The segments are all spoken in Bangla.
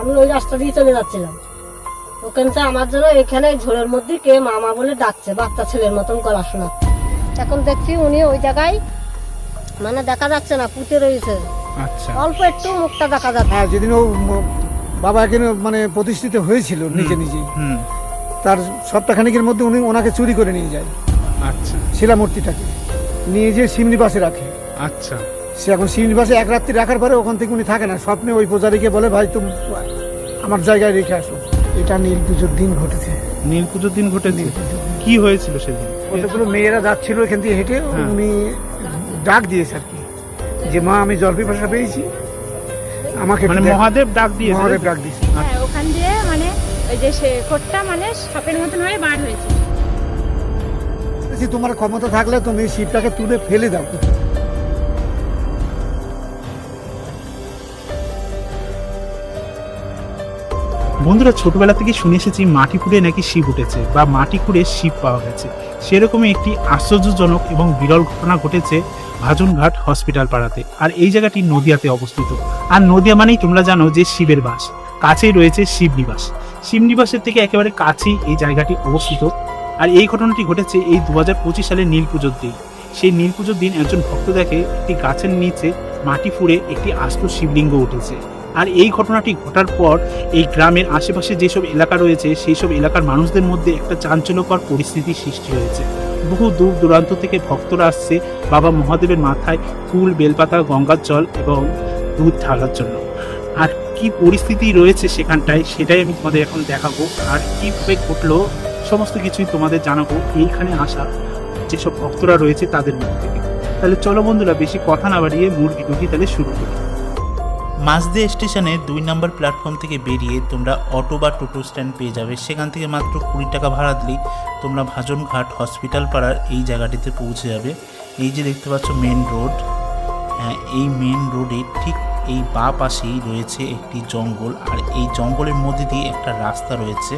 আমি ওই রাস্তা দিয়ে চলে যাচ্ছিলাম। ওখান থেকে আমার জন্য এখানে ঝোলের মধ্যে কে মামা বলে ডাকছে বাচ্চা ছেলের মতন গলা শোনাচ্ছে। এখন দেখছি উনি ওই জায়গায় মানে দেখা যাচ্ছে না পুঁতে রয়েছে। আচ্ছা। অল্প একটু মুখটা দেখা যাচ্ছে। হ্যাঁ যেদিন ও বাবা এখানে মানে প্রতিষ্ঠিত হয়েছিল নিজে নিজেই হুম। তার সপ্তাহখানিকের মধ্যে উনি ওনাকে চুরি করে নিয়ে যায়। আচ্ছা। শিলামূর্তিটাকে। নিয়ে যেয়ে সিমনিবাসে রাখে। আচ্ছা। সে এখন সিমনিবাসে এক রাত্রি রাখার পরে ওখান থেকে উনি থাকে না। স্বপ্নে ওই পূজারীকে বলে ভাই তুমি আমার জায়গায় রেখে আসো। এটা নীল পুজোর দিন ঘটেছে। নীল পুজোর দিন ঘটেছে? কি হয়েছিল সেদিন? কতগুলো মেয়েরা যাচ্ছিল এখান থেকে হেঁটে হ্যাঁ। উনি ডাক দিয়েছে আর কি যে মা আমি জল পিপাসা পেয়েছি। আমাকে মানে মহাদেব ডাক দিয়েছে মহাদেব ডাক দিয়েছে। হ্যাঁ ওখান দিয়ে মানে ওই যে সে কোটটা মানে সাপের মতন হয়ে বার হয়েছে। তোমার ক্ষমতা থাকলে তুমি শিবটাকে তুলে ফেলে দাও। বন্ধুরা ছোটবেলা থেকে শুনে এসেছি মাটি খুঁড়ে নাকি শিব উঠেছে বা মাটি খুঁড়ে শিব পাওয়া গেছে। সেরকমই একটি আশ্চর্যজনক এবং বিরল ঘটনা ঘটেছে ভাজনঘাট হসপিটাল পাড়াতে। আর এই জায়গাটি নদিয়াতে অবস্থিত। আর নদিয়া মানেই তোমরা জানো যে শিবের বাস। কাছেই রয়েছে শিব নিবাস। শিব নিবাসের থেকে একেবারে কাছেই এই জায়গাটি অবস্থিত। আর এই ঘটনাটি ঘটেছে এই দু সালের নীল পুজোর দিন। সেই নীল পুজোর দিন একজন ভক্ত দেখে একটি গাছের নিচে মাটি ফুঁড়ে একটি আস্ত শিবলিঙ্গ উঠেছে। আর এই ঘটনাটি ঘটার পর এই গ্রামের আশেপাশে যেসব এলাকা রয়েছে সেই সব এলাকার মানুষদের মধ্যে একটা চাঞ্চল্যকর পরিস্থিতি সৃষ্টি হয়েছে। বহু দূর দূরান্ত থেকে ভক্তরা আসছে বাবা মহাদেবের মাথায় ফুল, বেলপাতা, গঙ্গার জল এবং দুধ ঢালার জন্য। আর কি পরিস্থিতি রয়েছে সেখানটায়, সেটাই আমি তোমাদের এখন দেখাবো। আর কীভাবে ঘটলো, সমস্ত কিছুই তোমাদের জানাব। এইখানে আসা যেসব ভক্তরা রয়েছে তাদের মধ্যে থেকে। তাহলে চলো বন্ধুরা, বেশি কথা না বাড়িয়ে মূল ভিডিওটি তাহলে শুরু করি। মাঝদে স্টেশনে দুই নম্বর প্ল্যাটফর্ম থেকে বেরিয়ে তোমরা অটো বা টোটো স্ট্যান্ড পেয়ে যাবে। সেখান থেকে মাত্র কুড়ি টাকা ভাড়া দিলেই তোমরা ভাজনঘাট হসপিটাল পাড়ার এই জায়গাটিতে পৌঁছে যাবে। এই যে দেখতে পাচ্ছ মেন রোড হ্যাঁ এই মেন রোডে ঠিক এই বা পাশেই রয়েছে একটি জঙ্গল। আর এই জঙ্গলের মধ্যে দিয়ে একটা রাস্তা রয়েছে।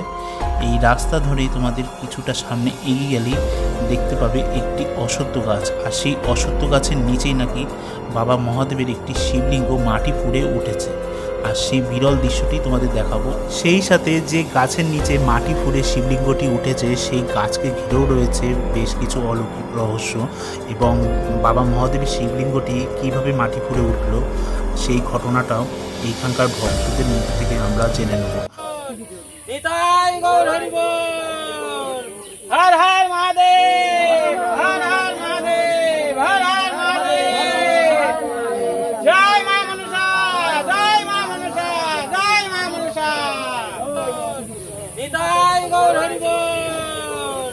এই রাস্তা ধরেই তোমাদের কিছুটা সামনে এগিয়ে গেলেই দেখতে পাবে একটি অশ্বত্থ গাছ। আর সেই অশ্বত্থ গাছের নিচেই নাকি বাবা মহাদেবের একটি শিবলিঙ্গ মাটি ফুঁড়ে উঠেছে। আর সেই বিরল দৃশ্যটি তোমাদের দেখাবো। সেই সাথে যে গাছের নিচে মাটি ফুঁড়ে শিবলিঙ্গটি উঠেছে, সেই গাছকে ঘিরেও রয়েছে বেশ কিছু অলৌকিক রহস্য। এবং বাবা মহাদেবের শিবলিঙ্গটি কীভাবে মাটি ফুঁড়ে উঠল, সেই ঘটনাটাও এইখানকার ভক্তদের মুখ থেকে আমরা জেনে নেব নিতাই গৌর হরিবোল হর হর মহাদেব হর হর মহাদেব হর হর মহাদেব জয় মা মনসা জয় মা মনসা জয় মা মনসা নিতাই গৌর হরিবোল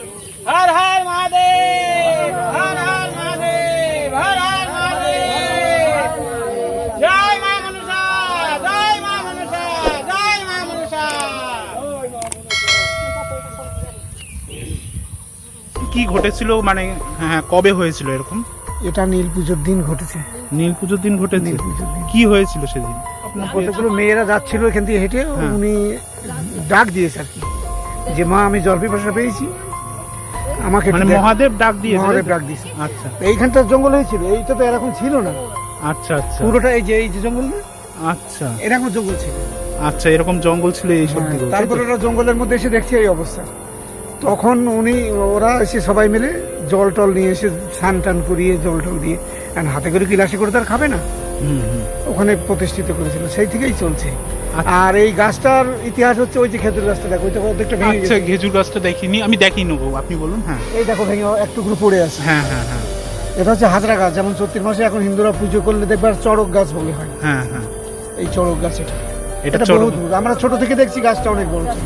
হর হর মহাদেব হর হর মহাদেব হর হর মহাদেব জয় মা মনসা জয় মা মনসা জয় মা মনসা কি ঘটেছিল? মানে হ্যাঁ কবে হয়েছিল এরকম? এটা নীল পুজোর দিন ঘটেছে। নীল পুজোর দিন ঘটেছে? কি হয়েছিল সেদিন? কতগুলো মেয়েরা যাচ্ছিল এখান থেকে হেঁটে হ্যাঁ। উনি ডাক দিয়েছে আর কি। যে মা আমি জল পিপাসা পেয়েছি। আমাকে মানে মহাদেব ডাক দিয়ে মহাদেব ডাক দিয়েছে। আচ্ছা। এইখানটা জঙ্গল হয়েছিল এইটা তো এরকম ছিল না। আচ্ছা আচ্ছা। পুরোটা এই যে এই যে জঙ্গল না? আচ্ছা। এরকম জঙ্গল ছিল। আচ্ছা এরকম জঙ্গল ছিল এই সব দিকে তারপরে ওরা জঙ্গলের মধ্যে এসে দেখছে এই অবস্থা। তখন উনি ওরা এসে সবাই মিলে জল টল নিয়ে এসে স্নান টান করিয়ে জল টল দিয়ে আর হাতে করে গিলাসে করে তার খাবে না। হুম হুম। ওখানে প্রতিষ্ঠিত করেছিল সেই থেকেই চলছে। আচ্ছা। আর এই গাছটার ইতিহাস হচ্ছে ওই যে খেজুর গাছটা দেখো ওইটা অর্ধেকটা ভেঙে আচ্ছা গেছে। খেজুর গাছটা দেখিনি আমি দেখিয়ে নেব আপনি বলুন হ্যাঁ। এই দেখো ভেঙে এক টুকরো পড়ে আছে। হ্যাঁ হ্যাঁ হ্যাঁ। এটা হচ্ছে হাজরা গাছ যেমন চৈত্র মাসে এখন হিন্দুরা পুজো করলে দেখবে আর চড়ক গাছ বলে হয়। হ্যাঁ হ্যাঁ। এই চড়ক গাছ এটা। এটা দূর। আমরা ছোট থেকে দেখছি গাছটা অনেক বড় ছিল।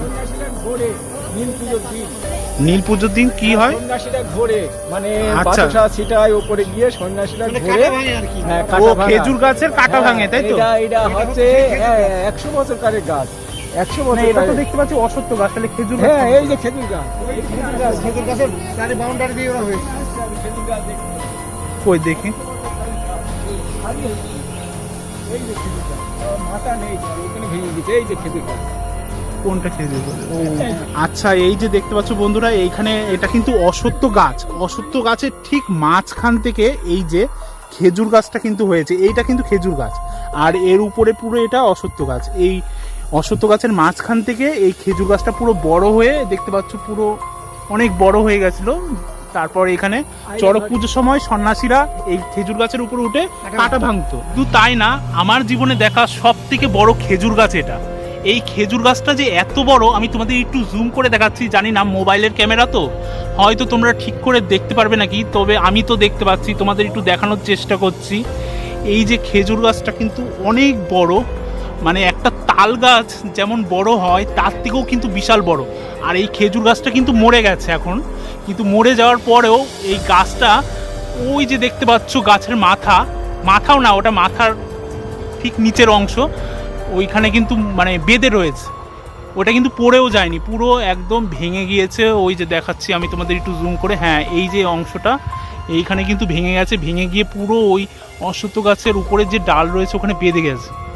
নীল পুজোর দিন কি হয়? সন্ন্যাসীরা ঘোরে মানে আচ্ছা। বাতাসা ছিটায় উপরে গিয়ে সন্ন্যাসীরা মানে ঘোরে। কাটা ভাঙে আর কি। হ্যাঁ, ও ভাঙা। খেজুর গাছের কাটা ভাঙে তাই তো? এটা এটা হচ্ছে একশো বছর কারের গাছ। একশো মানে বছর এটা তো কারের। দেখতে পাচ্ছি অসত্য গাছ তাহলে খেজুর হ্যাঁ এই যে খেজুর গাছ। এই খেজুর গাছ খেজুর গাছের চারি বাউন্ডারি দিয়ে ওরা হয়েছে। খেজুর গাছ দেখুন। কই দেখি। খালি এই যে- এই যে খেজুর গাছ। আহ, মাথা নেই ওখানে ভেঙে গেছে। এই যে খেজুর গাছ। কোনটা গাছ? ও, আচ্ছা এই যে দেখতে পাচ্ছ বন্ধুরা এইখানে এটা কিন্তু অসত্য গাছ। অসত্য গাছের ঠিক মাঝখান থেকে এই যে খেজুর গাছটা কিন্তু হয়েছে। এইটা কিন্তু খেজুর গাছ। আর এর উপরে পুরো এটা অসত্য গাছ। এই অশ্বত্থ গাছের মাঝখান থেকে এই খেজুর গাছটা পুরো বড় হয়ে দেখতে পাচ্ছ পুরো অনেক বড় হয়ে গেছিল। তারপর এখানে চড়ক পুজোর সময় সন্ন্যাসীরা এই খেজুর গাছের উপর উঠে কাটা ভাঙতো। শুধু তাই না আমার জীবনে দেখা সব থেকে বড় খেজুর গাছ এটা। এই খেজুর গাছটা যে এত বড়, আমি তোমাদের একটু জুম করে দেখাচ্ছি, জানি না মোবাইলের ক্যামেরা তো। হয়তো তোমরা ঠিক করে দেখতে পারবে নাকি, তবে আমি তো দেখতে পাচ্ছি, তোমাদের একটু দেখানোর চেষ্টা করছি। এই যে খেজুর গাছটা কিন্তু অনেক বড় মানে একটা তাল গাছ যেমন বড় হয়, তার থেকেও কিন্তু বিশাল বড়। আর এই খেজুর গাছটা কিন্তু মরে গেছে এখন। কিন্তু মরে যাওয়ার পরেও এই গাছটা, ওই যে দেখতে পাচ্ছ গাছের মাথা, মাথাও না, ওটা মাথার ঠিক নিচের অংশ ওইখানে কিন্তু মানে বেঁধে রয়েছে। ওটা কিন্তু পড়েও যায়নি, পুরো একদম ভেঙে গিয়েছে। ওই যে দেখাচ্ছি আমি তোমাদের একটু জুম করে। হ্যাঁ এই যে অংশটা, এইখানে কিন্তু ভেঙে গেছে। ভেঙে গিয়ে পুরো ওই অশ্বত্থ গাছের উপরে যে ডাল রয়েছে, ওখানে বেঁধে গেছে।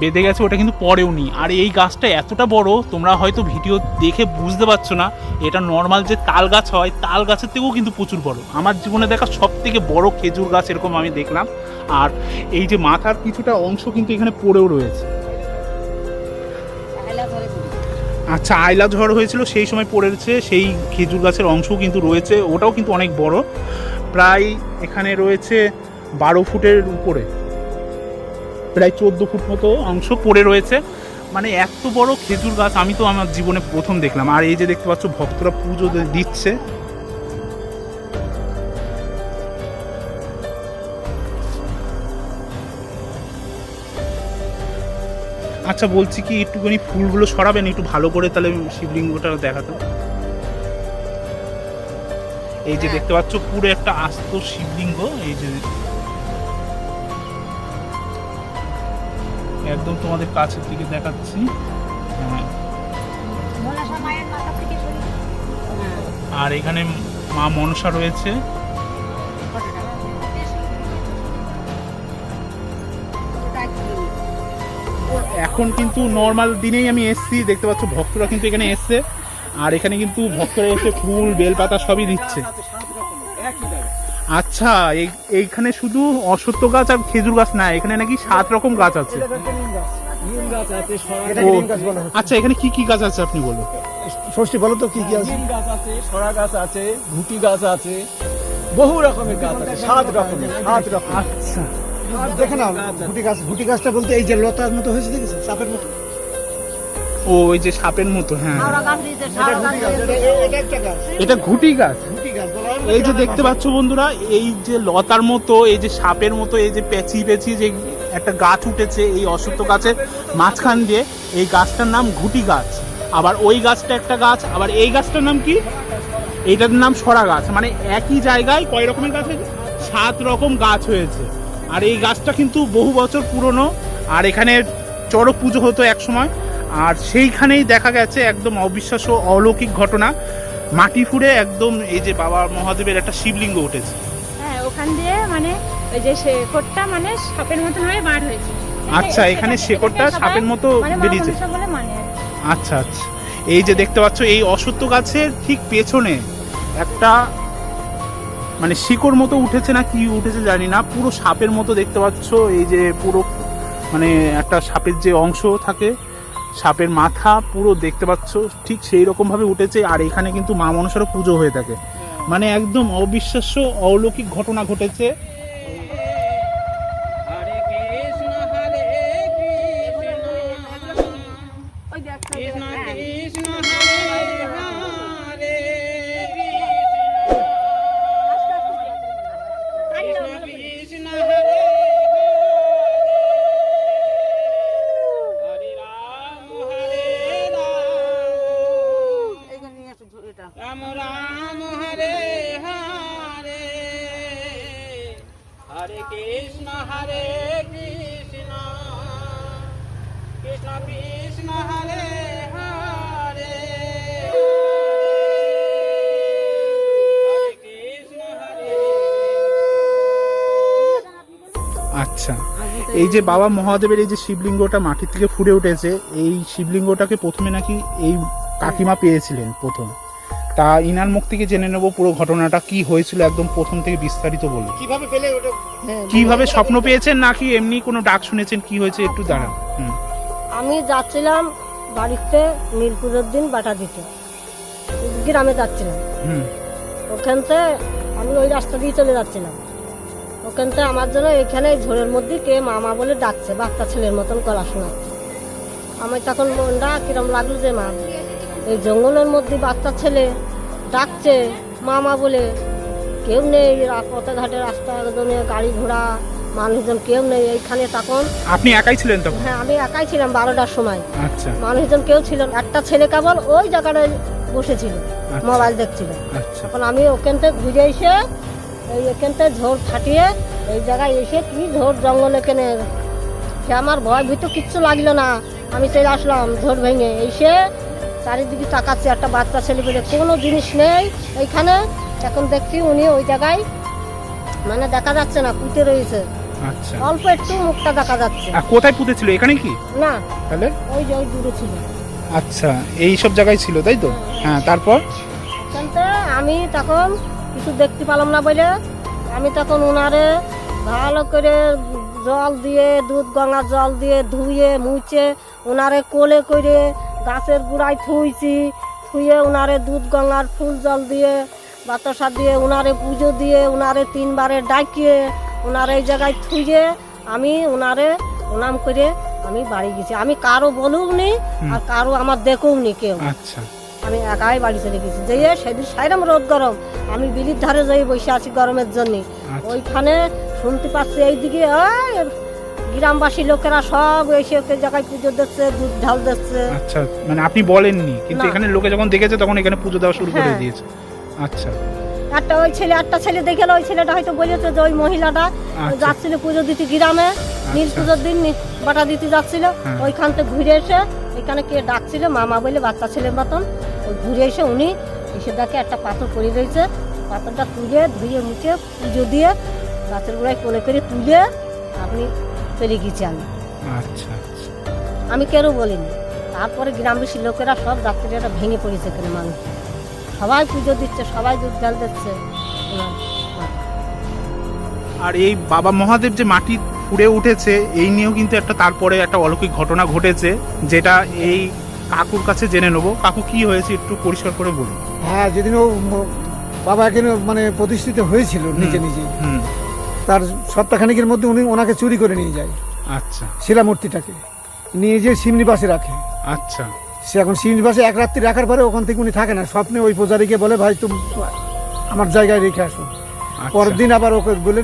বেঁধে গেছে, ওটা কিন্তু পরেও নি আর এই গাছটা এতটা বড়, তোমরা হয়তো ভিডিও দেখে বুঝতে পারছ না, এটা নর্মাল যে তাল গাছ হয়, তাল গাছের থেকেও কিন্তু প্রচুর বড়। আমার জীবনে দেখা সব থেকে বড় খেজুর গাছ এরকম আমি দেখলাম। আর এই যে মাথার কিছুটা অংশ কিন্তু এখানে পড়েও রয়েছে। আচ্ছা আইলা ঝড় হয়েছিল, সেই সময় পড়েছে, সেই খেজুর গাছের অংশও কিন্তু রয়েছে, ওটাও কিন্তু অনেক বড়। প্রায় এখানে রয়েছে বারো ফুটের উপরে। প্রায় চোদ্দ ফুট মতো অংশ পড়ে রয়েছে। মানে এত বড় খেজুর গাছ আমি তো আমার জীবনে প্রথম দেখলাম। আর এই যে দেখতে পাচ্ছ ভক্তরা পুজো দিচ্ছে। আচ্ছা বলছি কি একটুখানি ফুলগুলো সরাবেন একটু ভালো করে তাহলে শিবলিঙ্গটা দেখাতো। এই যে দেখতে পাচ্ছ পুরো একটা আস্ত শিবলিঙ্গ এই যে একদম তোমাদের কাছের দিকে দেখাচ্ছি। আর এখানে মা মনসা রয়েছে। এখন কিন্তু নর্মাল দিনেই আমি এসছি, দেখতে পাচ্ছ ভক্তরা কিন্তু এখানে এসছে। আর এখানে কিন্তু ভক্তরা এসে ফুল, বেলপাতা সবই দিচ্ছে। আচ্ছা এইখানে শুধু অশ্বত্থ গাছ আর খেজুর গাছ না এখানে নাকি সাত রকম গাছ আছে। আচ্ছা এখানে কি কি গাছ আছে আপনি বলুন? ষষ্ঠী বলো তো কি কি আছে? নিম গাছ আছে সরা গাছ আছে ঘুটি গাছ আছে বহু রকমের গাছ আছে সাত রকমের সাত রকম আচ্ছা। দেখে না ঘুটি গাছ ঘুটি গাছটা বলতে এই যে লতার মতো হয়েছে দেখেছ চাপের মতো। ও ওই যে সাপের মতো হ্যাঁ। এটা ঘুটি গাছ? এই যে দেখতে পাচ্ছ বন্ধুরা এই যে লতার মতো এই যে সাপের মতো এই যে পেঁচি পেঁচি যে একটা গাছ উঠেছে এই অশ্বত্থ গাছের মাঝখান দিয়ে এই গাছটার নাম ঘুটি গাছ। আবার ওই গাছটা একটা গাছ আবার এই গাছটার নাম কি? এইটার নাম সরা গাছ। মানে একই জায়গায় কয় রকমের গাছ হয়েছে? সাত রকম গাছ হয়েছে। আর এই গাছটা কিন্তু বহু বছর পুরনো। আর এখানে চড়ক পুজো হতো এক সময়। আর সেইখানেই দেখা গেছে একদম অবিশ্বাস্য অলৌকিক ঘটনা। মাটি ফুঁড়ে একদম এই যে বাবা মহাদেবের একটা শিবলিঙ্গ উঠেছে। হ্যাঁ ওখান দিয়ে মানে ওই যে শেকড়টা মানে সাপের মতন হয়ে বার হয়েছে। আচ্ছা, এখানে শেকড়টা সাপের মতো মানে বেরিয়েছে। মানে। আচ্ছা আচ্ছা। এই যে দেখতে পাচ্ছ এই অশ্বত্থ গাছের ঠিক পেছনে একটা মানে শিকড় মতো উঠেছে না কি উঠেছে জানি না। পুরো সাপের মতো দেখতে পাচ্ছ এই যে পুরো মানে একটা সাপের যে অংশ থাকে সাপের মাথা পুরো দেখতে পাচ্ছ ঠিক সেই রকম ভাবে উঠেছে আর এখানে কিন্তু মা মনসারও পুজো হয়ে থাকে। মানে একদম অবিশ্বাস্য অলৌকিক ঘটনা ঘটেছে। কৃষ্ণ হরে। হরে আচ্ছা এই যে বাবা মহাদেবের এই যে শিবলিঙ্গটা মাটির থেকে ফুটে উঠেছে এই শিবলিঙ্গটাকে প্রথমে নাকি এই কাকিমা পেয়েছিলেন প্রথম। তা ইনার মুখ থেকে জেনে নেব পুরো ঘটনাটা কি হয়েছিল একদম প্রথম থেকে বিস্তারিত বলুন। কীভাবে পেলে ওটা? হ্যাঁ, কীভাবে স্বপ্ন পেয়েছেন নাকি এমনি কোনো ডাক শুনেছেন কি হয়েছে একটু দাঁড়ান। হুম। আমি যাচ্ছিলাম বাড়িতে নীল পুজোর দিন বাটা দিতে। গ্রামে যাচ্ছিলাম। ওখান থেকে আমি ওই রাস্তা দিয়ে চলে যাচ্ছিলাম। ওখান থেকে আমার জন্য এখানে ঝোড়ের মধ্যে কে মামা বলে ডাকছে বাচ্চা ছেলের মতন গলা শোনাচ্ছে। আমি তখন মনটা কিরম লাগল যে মা এই জঙ্গলের মধ্যে বাচ্চা ছেলে ডাকছে মামা বলে কেউ নেই পথে ঘাটে রাস্তা একজনে গাড়ি ঘোড়া মানুষজন কেউ নেই এইখানে তখন। আপনি একাই ছিলেন তখন? হ্যাঁ আমি একাই ছিলাম বারোটার সময়। আচ্ছা। মানুষজন কেউ ছিল না। একটা ছেলে কেবল ওই জায়গাটায় বসেছিল আচ্ছা। মোবাইল দেখছিল। আচ্ছা। তখন আমি ওখান থেকে ঘুরে এসে এই এখান থেকে ঝোড় ফাটিয়ে এই জায়গায় এসে কি ঝোড় জঙ্গলে কেনে সে আমার ভয় ভিতর কিচ্ছু লাগল না। আমি চলে আসলাম ঝোর ভেঙে। এসে চারিদিকে তাকাচ্ছি একটা বাচ্চা ছেলে পেলে। কোনো জিনিস নেই এইখানে। এখন দেখছি উনি ওই জায়গায় মানে দেখা যাচ্ছে না পুঁতে রয়েছে। আচ্ছা। অল্প একটু মুখটা দেখা যাচ্ছে। আর কোথায় পুঁতেছিল? এখানে কি? না। তাহলে? ওই যে ওই দূরে ছিল। আচ্ছা এই সব জায়গায় ছিল তাই তো? হ্যাঁ তারপর? ওখানতে আমি তখন কিছু দেখতে পেলাম না বলে আমি তখন উনারে ভালো করে জল দিয়ে দুধ গঙ্গার জল দিয়ে ধুয়ে মুছে উনারে কোলে করে গাছের গুড়ায় থুইছি থুয়ে উনারে দুধ গঙ্গার ফুল জল দিয়ে বাতাসা দিয়ে উনারে পুজো দিয়ে উনারে তিনবারে ডাকিয়ে উনারে এই জায়গায় থুয়ে আমি ওনারে প্রণাম করে আমি বাড়ি গেছি। আমি কারও বলুক নি আর কারও আমার দেখুক নি কেউ। আচ্ছা। আমি একাই বাড়ি চলে গেছি। যেয়ে সেদিন সাইরাম রোদ গরম। আমি বিলির ধারে যাই বসে আছি গরমের জন্য। আচ্ছা। ওইখানে শুনতে পাচ্ছি এইদিকে গ্রামবাসী লোকেরা সব এসে ওকে জায়গায় পুজো দিচ্ছে দুধ ঢাল দিচ্ছে। আচ্ছা মানে আপনি বলেননি কিন্তু এখানে লোকে যখন দেখেছে তখন এখানে পুজো দেওয়া শুরু করে হ্যাঁ। দিয়েছে। আচ্ছা। একটা ওই ছেলে একটা ছেলে দেখে ওই ছেলেটা হয়তো বলেছে যে ওই মহিলাটা আচ্ছা। যাচ্ছিল পুজো দিতে গ্রামে নীল আচ্ছা। পুজোর দিন বাটা দিতে যাচ্ছিল। হ্যাঁ। ওইখান থেকে ঘুরে এসে এখানে কে ডাকছিল মামা বলে বাচ্চা ছেলের মতন। ঘুরে এসে উনি এসে দেখে একটা পাথর পড়ে রয়েছে। পাথরটা তুলে ধুয়ে মুছে পুজো দিয়ে গাছের গোড়ায় কোলে করে তুলে আপনি চলে গেছি আমি। আচ্ছা আচ্ছা। আমি কেউ বলিনি? তারপরে গ্রামবাসী লোকেরা সব যাত্রীরা ভেঙে পড়েছে এখানে মানুষ। সবাই পুজো দিচ্ছে সবাই দুধ জল দিচ্ছে। আর এই বাবা মহাদেব যে মাটি ফুড়ে উঠেছে এই নিয়েও কিন্তু একটা তারপরে একটা অলৌকিক ঘটনা ঘটেছে যেটা এই কাকুর কাছে জেনে নেব। কাকু কি হয়েছে একটু পরিষ্কার করে বলুন। হ্যাঁ যেদিন ও বাবা এখানে মানে প্রতিষ্ঠিত হয়েছিল নিজে নিজে হুম। তার সপ্তাহখানিকের মধ্যে উনি ওনাকে চুরি করে নিয়ে যায়। আচ্ছা। শিলামূর্তিটাকে নিয়ে যে শিমনিবাসে রাখে। আচ্ছা। সে এখন শিমনিবাসে এক রাত্রি রাখার পরে ওখান থেকে উনি থাকে না। স্বপ্নে ওই পূজারীকে বলে ভাই তুমি আমার জায়গায় রেখে আসো। আচ্ছা। পরের দিন আবার ওকে বলে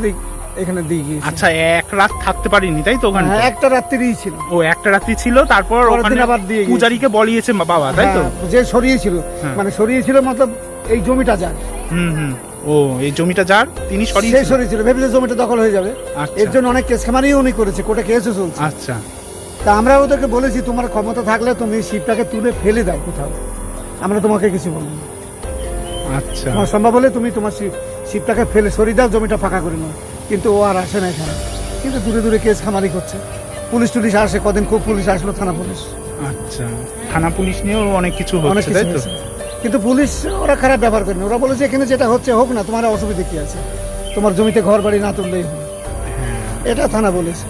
এখানে দিয়ে গিয়েছে। আচ্ছা এক রাত থাকতে পারিনি তাই তো ওখানে? হ্যাঁ, একটা রাত্রিই ছিল। ও একটা রাত্রি ছিল তারপর ওখানে আবার দিয়ে পূজারীকে বলিয়েছে বাবা তাই তো? হ্যাঁ, যে সরিয়েছিল হ্যাঁ। মানে সরিয়েছিল মতলব এই জমিটা যার। হুম হুম। ও এই জমিটা যার তিনি সরিয়ে সরিয়েছিল ভেবেছে জমিটা দখল হয়ে যাবে। আচ্ছা। এর জন্য অনেক কেস খামারিও উনি করেছে কোর্টে কেসও চলছে। আচ্ছা। তা আমরা ওদেরকে বলেছি তোমার ক্ষমতা থাকলে তুমি শিবটাকে তুলে ফেলে দাও কোথাও। আমরা তোমাকে কিছু বলব না। আচ্ছা। তোমার সম্ভব হলে তুমি তোমার শিব শিবটাকে ফেলে সরিয়ে দাও জমিটা ফাঁকা করে নাও। কিন্তু ও আর আসে না এখানে। কিন্তু দূরে দূরে কেস খামারি করছে। পুলিশ টুলিশ আসে কদিন খুব পুলিশ আসলো থানা পুলিশ। আচ্ছা। থানা পুলিশ নিয়েও অনেক কিছু অনেক হচ্ছে কিছু তো? হয়েছে। কিন্তু পুলিশ ওরা খারাপ ব্যবহার করেনি ওরা বলেছে এখানে যেটা হচ্ছে হোক না তোমার অসুবিধা কি আছে? তোমার জমিতে ঘর বাড়ি না তুললেই হবে। হ্যাঁ। এটা থানা বলেছে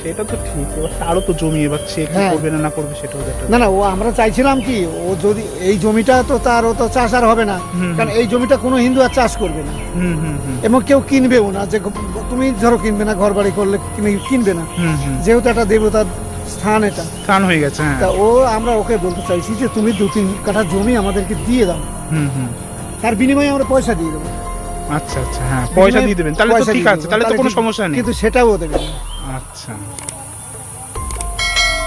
সেটা তো ঠিক এবার তারও তো জমি এবার সে কি হ্যাঁ। করবে না না করবে সেটাও তো একটা না না ও আমরা চাইছিলাম কি ও যদি এই জমিটা তো তার ও তো চাষ আর হবে না। হুম। কারণ এই জমিটা কোনো হিন্দু আর চাষ করবে না। হুম হুম হুম। এবং কেউ কিনবেও না যে তুমি ধরো কিনবে না ঘর বাড়ি করলে কিনে- কিনবে না। হুম হুম। যেহেতু একটা দেবতার স্থান এটা। স্থান হয়ে গেছে হ্যাঁ। তা ও আমরা ওকে বলতে চাইছি যে তুমি দু তিন কাঠা জমি আমাদেরকে দিয়ে দাও। হুম হুম। তার বিনিময়ে আমরা পয়সা দিয়ে দেবো। আচ্ছা আচ্ছা হ্যাঁ পয়সা দিয়ে দেবেন। তাহলে তো পয়সা ঠিক দিয়ে আছে দেবো। তাহলে তো কোনো সমস্যা নেই। কিন্তু সেটাও ও দেবে না। আচ্ছা।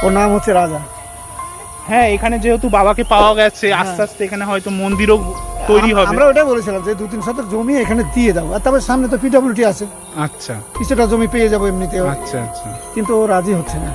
ওর নাম হচ্ছে রাজা। হ্যাঁ এখানে যেহেতু বাবাকে পাওয়া গেছে আস্তে আস্তে এখানে হয়তো মন্দিরও তৈরি হবে। আমরা ওটাই বলেছিলাম যে দু তিন শতক জমি এখানে দিয়ে দাও আর তারপর সামনে তো পিডব্লিউটি আছে। আচ্ছা। কিছুটা জমি পেয়ে যাব এমনিতেও। আচ্ছা আচ্ছা। কিন্তু ও রাজি হচ্ছে না।